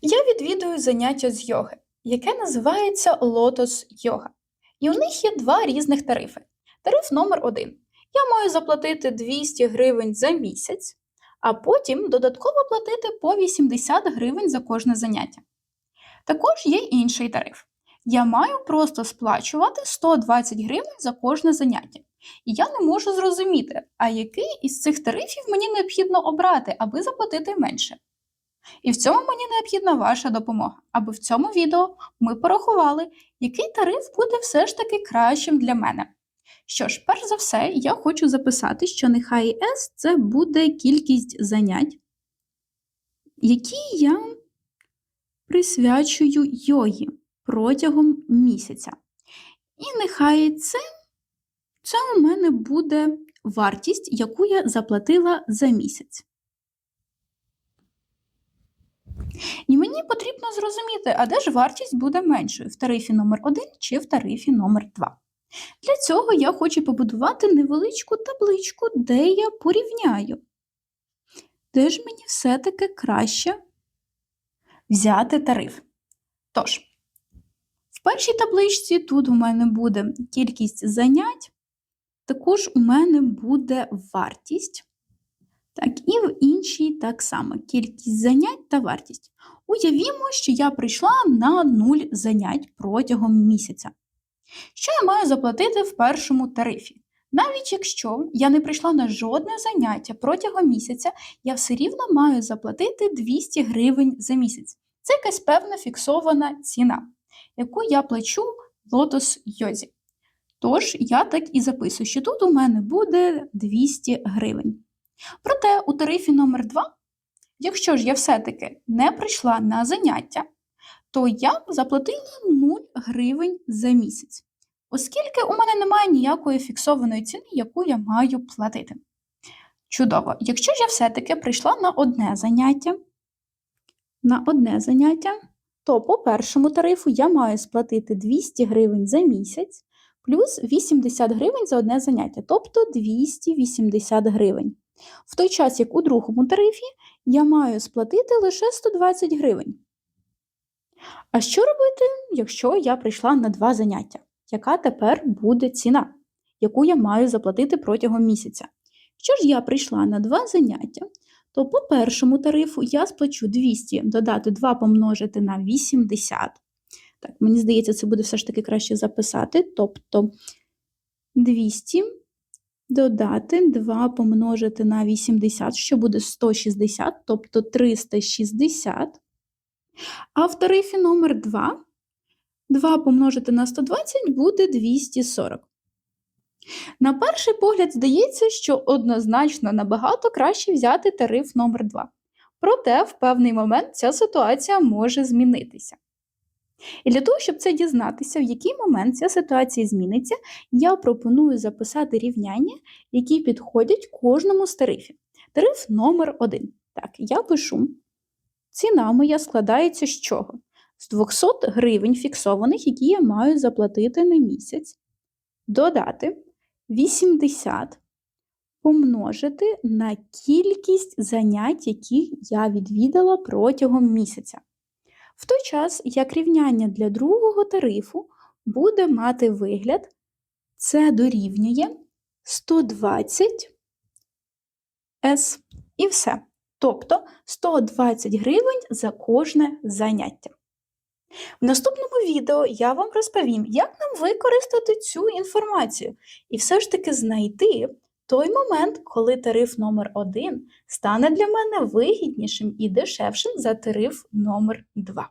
Я відвідую заняття з йоги, яке називається Лотос Йога. І у них є два різних тарифи. Тариф номер один. Я маю заплатити 200 гривень за місяць, а потім додатково платити по 80 гривень за кожне заняття. Також є інший тариф. Я маю просто сплачувати 120 гривень за кожне заняття. І я не можу зрозуміти, а який із цих тарифів мені необхідно обрати, аби заплатити менше. І в цьому мені необхідна ваша допомога, аби в цьому відео ми порахували, який тариф буде все ж таки кращим для мене. Що ж, перш за все, я хочу записати, що нехай S це буде кількість занять, які я присвячую йогі протягом місяця. І нехай це, це у мене буде вартість, яку я заплатила за місяць. І мені потрібно зрозуміти, а де ж вартість буде меншою в тарифі номер 1 чи в тарифі номер 2 Для цього я хочу побудувати невеличку табличку, де я порівняю. Де ж мені все-таки краще взяти тариф? Тож, в першій табличці тут у мене буде кількість занять, також у мене буде вартість. Так, і в іншій так само кількість занять та вартість. Уявімо, що я прийшла на 0 занять протягом місяця. Що я маю заплатити в першому тарифі? Навіть якщо я не прийшла на жодне заняття протягом місяця, я все рівно маю заплатити 200 гривень за місяць. Це якась певна фіксована ціна, яку я плачу лотос йозі. Тож, я так і записую, що тут у мене буде 200 гривень. Проте у тарифі номер 2 якщо ж я все-таки не прийшла на заняття, то я заплатила 0 гривень за місяць, оскільки у мене немає ніякої фіксованої ціни, яку я маю платити. Чудово, якщо ж я все-таки прийшла на одне заняття, на одне заняття, то по першому тарифу я маю сплатити 200 гривень за місяць плюс 80 гривень за одне заняття, тобто 280 гривень. В той час, як у другому тарифі, я маю сплатити лише 120 гривень. А що робити, якщо я прийшла на два заняття? Яка тепер буде ціна, яку я маю заплатити протягом місяця? Якщо ж я прийшла на два заняття, то по першому тарифу я сплачу 200 додати 2 помножити на 80. Так, мені здається, це буде все ж таки краще записати. Тобто 200 додати 2 помножити на 80, що буде 160, тобто 360. А в тарифі номер 2 2 помножити на 120 буде 240. На перший погляд здається, що однозначно набагато краще взяти тариф номер 2 Проте в певний момент ця ситуація може змінитися. І для того, щоб це дізнатися, в який момент ця ситуація зміниться, я пропоную записати рівняння, які підходять кожному з тарифів. Тариф номер 1 Так, я пишу. Ціна моя складається з чого? З 200 гривень фіксованих, які я маю заплатити на місяць, додати 80 помножити на кількість занять, які я відвідала протягом місяця. В той час, як рівняння для другого тарифу буде мати вигляд, це дорівнює 120 С і все. Тобто 120 гривень за кожне заняття. В наступному відео я вам розповім, як нам використати цю інформацію і все ж таки знайти той момент, коли тариф номер 1 стане для мене вигіднішим і дешевшим за тариф номер 2